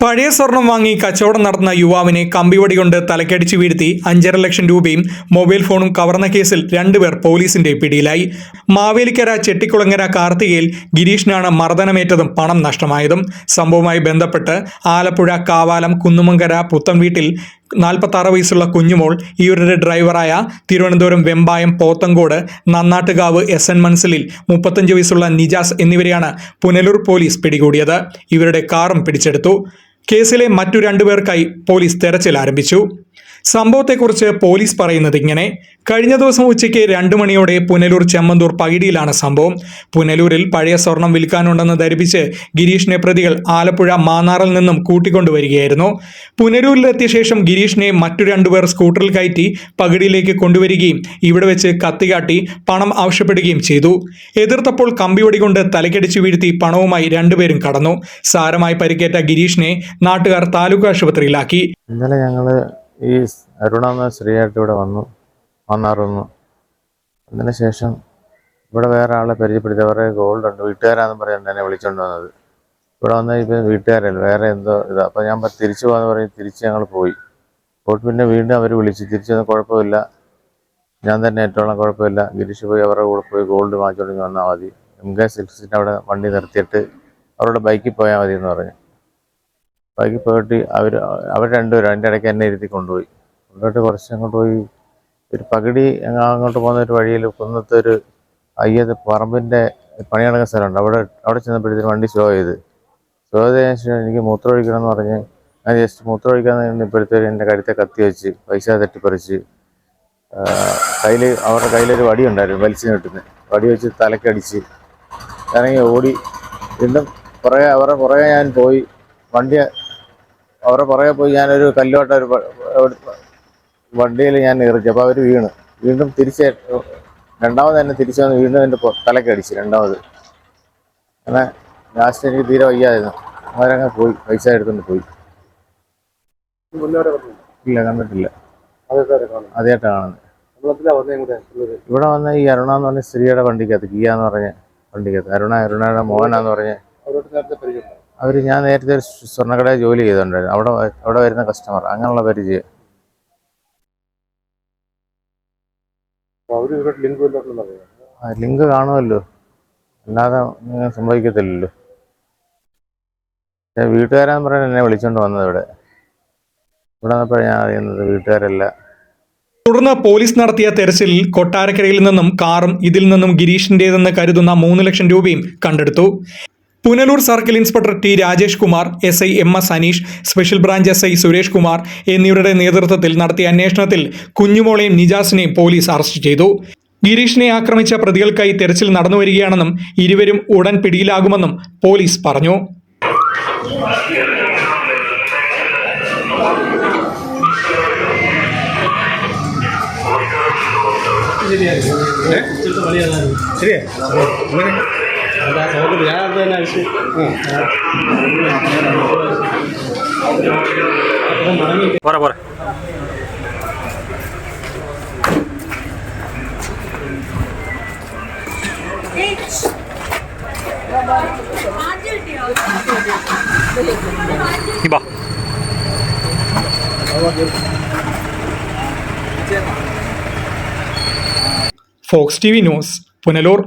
പഴയ സ്വർണം വാങ്ങി കച്ചവടം നടത്തുന്ന യുവാവിനെ കമ്പിവടി കൊണ്ട് തലക്കടിച്ചു വീഴ്ത്തി അഞ്ചര ലക്ഷം രൂപയും മൊബൈൽ ഫോണും കവർന്ന കേസിൽ രണ്ടുപേർ പോലീസിന്റെ പിടിയിലായി. മാവേലിക്കര ചെട്ടിക്കുളങ്ങര കാർത്തികയിൽ ഗിരീഷിനാണ് മർദ്ദനമേറ്റതും പണം നഷ്ടമായതും. സംഭവവുമായി ബന്ധപ്പെട്ട് ആലപ്പുഴ കാവാലം കുന്നുമങ്കര പുത്തൻ വീട്ടിൽ നാൽപ്പത്താറ് വയസ്സുള്ള കുഞ്ഞുമോൾ ഇവരുടെ ഡ്രൈവറായ തിരുവനന്തപുരം വെമ്പായം പോത്തങ്കോട് നന്നാട്ടുകാവ് എസ് എൻ മൻസിലിൽ മുപ്പത്തഞ്ച് വയസ്സുള്ള നിജാസ് എന്നിവരെയാണ് പുനലൂർ പോലീസ് പിടികൂടിയത്. ഇവരുടെ കാറും പിടിച്ചെടുത്തു. കേസിലെ മറ്റു രണ്ടുപേർക്കായി പോലീസ് തെരച്ചിൽ ആരംഭിച്ചു. സംഭവത്തെക്കുറിച്ച് പോലീസ് പറയുന്നത് ഇങ്ങനെ. കഴിഞ്ഞ ദിവസം ഉച്ചയ്ക്ക് രണ്ടു മണിയോടെ പുനലൂർ ചെമ്മന്തൂർ പകിടിയിലാണ് സംഭവം. പുനലൂരിൽ പഴയ സ്വർണം വിൽക്കാനുണ്ടെന്ന് ധരിപ്പിച്ച് ഗിരീഷിനെ പ്രതികൾ ആലപ്പുഴ മാന്നാറിൽ നിന്നും കൂട്ടിക്കൊണ്ടുവരികയായിരുന്നു. പുനലൂരിലെത്തിയ ശേഷം ഗിരീഷിനെ മറ്റു രണ്ടുപേർ സ്കൂട്ടറിൽ കയറ്റി പകിടിയിലേക്ക് കൊണ്ടുവരികയും ഇവിടെ വെച്ച് കത്തികാട്ടി പണം ആവശ്യപ്പെടുകയും ചെയ്തു. എതിർത്തപ്പോൾ കമ്പിയൊടി കൊണ്ട് തലക്കടിച്ചു വീഴ്ത്തി പണവുമായി രണ്ടുപേരും കടന്നു. സാരമായി പരിക്കേറ്റ ഗിരീഷിനെ നാട്ടുകാർ താലൂക്ക് ആശുപത്രിയിലാക്കി. ഇന്നലെ ഞങ്ങൾ ഈ അരുണ എന്ന സ്ത്രീയായിട്ട് ഇവിടെ വന്നു വന്നാറുന്നു. അതിനുശേഷം അതിന് ശേഷം ഇവിടെ വേറെ ആളെ പരിചയപ്പെടുത്തി. അവരെ ഗോൾഡ് ഉണ്ട്. വീട്ടുകാരാന്ന് പറഞ്ഞിട്ട് എന്നെ വിളിച്ചോണ്ട് വന്നത്. ഇവിടെ വന്ന ഇപ്പം വീട്ടുകാരല്ല? വേറെ എന്തോ ഇതാ. അപ്പം ഞാൻ തിരിച്ചു പോകാന്ന് പറഞ്ഞ് തിരിച്ച് ഞങ്ങൾ പോയി. പോയിട്ട് പിന്നെ വീണ്ടും അവർ വിളിച്ച്. തിരിച്ചു വന്ന കുഴപ്പമില്ല. ഞാൻ തന്നെ ഏറ്റവും കുഴപ്പമില്ല. ഗിരീഷ് പോയി അവരുടെ കൂടെ പോയി ഗോൾഡ് വാങ്ങിച്ചോണ്ട് വന്നാൽ മതി. എം കെ സിൽസിന്റെ അവിടെ വണ്ടി നിർത്തിയിട്ട് അവരുടെ ബൈക്കിൽ പോയാൽ മതി എന്ന് പറഞ്ഞു. ബൈക്കിൽ പോയിട്ട് അവർ അവർ രണ്ടുപേരും അതിന്റെ ഇടയ്ക്ക് എന്നെ ഇരുത്തി കൊണ്ടുപോയി. കൊണ്ടുപോയിട്ട് കുറച്ച് അങ്ങോട്ട് പോയി. ഒരു പകുതി അങ്ങോട്ട് പോകുന്ന ഒരു വഴിയിൽ കുന്നത്തെ ഒരു അയ്യത് പറമ്പിന്റെ പണി നടക്കുന്ന സ്ഥലമുണ്ട്. അവിടെ അവിടെ ചെന്നപ്പോഴത്തേക്കും വണ്ടി സ്ലോ ചെയ്ത്. സ്ലോ ചെയ്തതിന് ശേഷം എനിക്ക് മൂത്രം ഒഴിക്കണം എന്ന് പറഞ്ഞ് ഞാൻ ജസ്റ്റ് മൂത്രം ഒഴിക്കാൻ നിന്നപ്പോഴത്തേക്കും എന്റെ കഴുത്തെ കത്തി വെച്ച് പൈസ തട്ടിപ്പറിച്ച് കയ്യിൽ അവരുടെ കയ്യിലൊരു വടി ഉണ്ടായിരുന്നു വലിച്ചു കിട്ടുന്നത് വടി വെച്ച് തലക്കടിച്ച് ഇറങ്ങി ഓടി. വീണ്ടും പുറകെ അവരുടെ പുറകെ ഞാൻ പോയി. വണ്ടി അവരുടെ പുറകെ പോയി ഞാനൊരു കല്ലോട്ട ഒരു വണ്ടിയിൽ ഞാൻ എറിച്ചു അപ്പോൾ അവർ വീണ്. വീണ്ടും തിരിച്ച് രണ്ടാമത് തന്നെ തിരിച്ചു വന്ന് വീണ്ടും എന്റെ തലക്കടിച്ച് രണ്ടാമത്. അങ്ങനെ ലാസ്റ്റ് എനിക്ക് തീരെ വയ്യായിരുന്നു. അവരങ്ങനെ പോയി പൈസ എടുത്തുകൊണ്ട് പോയി. ഇല്ല കണ്ടിട്ടില്ല. ആദ്യമായിട്ടാണ് കാണുന്നത് ഇവിടെ വന്ന ഈ അരുണ എന്ന് പറഞ്ഞ സ്ത്രീയുടെ വണ്ടിക്കകത്ത് കിയ എന്ന് പറഞ്ഞ വണ്ടിക്കകത്ത്. അരുണ അരുണയുടെ മോഹനാന്ന് പറഞ്ഞ അവർ ഞാൻ നേരത്തെ ഒരു സ്വർണക്കടയിൽ ജോലി ചെയ്തിട്ടുണ്ടായിരുന്നു അവിടെ അവിടെ വരുന്ന കസ്റ്റമർ അങ്ങനെയുള്ള പരിചയം. ആ ലിങ്ക് കാണുമല്ലോ. അല്ലാതെ ഞാൻ സംഭവിക്കത്തില്ലല്ലോ. ഞാൻ വീട്ടുകാരാന്ന് പറഞ്ഞാൽ എന്നെ വിളിച്ചോണ്ട് വന്നത് ഇവിടെ. ഇവിടെ വന്നപ്പോഴാണ് ഞാൻ അറിയുന്നത് വീട്ടുകാരല്ല. തുടർന്ന് പോലീസ് നടത്തിയ തെരച്ചിലിൽ കൊട്ടാരക്കരയിൽ നിന്നും കാറും ഇതിൽ നിന്നും ഗിരീഷിന്റേതെന്ന് കരുതുന്ന മൂന്ന് ലക്ഷം രൂപയും കണ്ടെടുത്തു. Punalur circle inspector T Rajesh Kumar S I M S Aneesh special branch S I Suresh Kumar എന്നിവരുടെ നേതൃത്വത്തിൽ നടത്തിയ അന്വേഷണത്തിൽ കുഞ്ഞുമോളെയും നിജാസിനെയും പോലീസ് അറസ്റ്റ് ചെയ്തു. ഗിരീഷിനെ ആക്രമിച്ച പ്രതികൾക്കായി തെരച്ചിൽ നടന്നുവരികയാണെന്നും ഇരുവരും ഉടൻ പിടിയിലാകുമെന്നും പോലീസ് പറഞ്ഞു. ശരിയാ അതാ സൗകര്യം ഞാൻ അത് തന്നെ അടിച്ചു പോരാ പോരാ നീ ബാ Fox T V news Punalur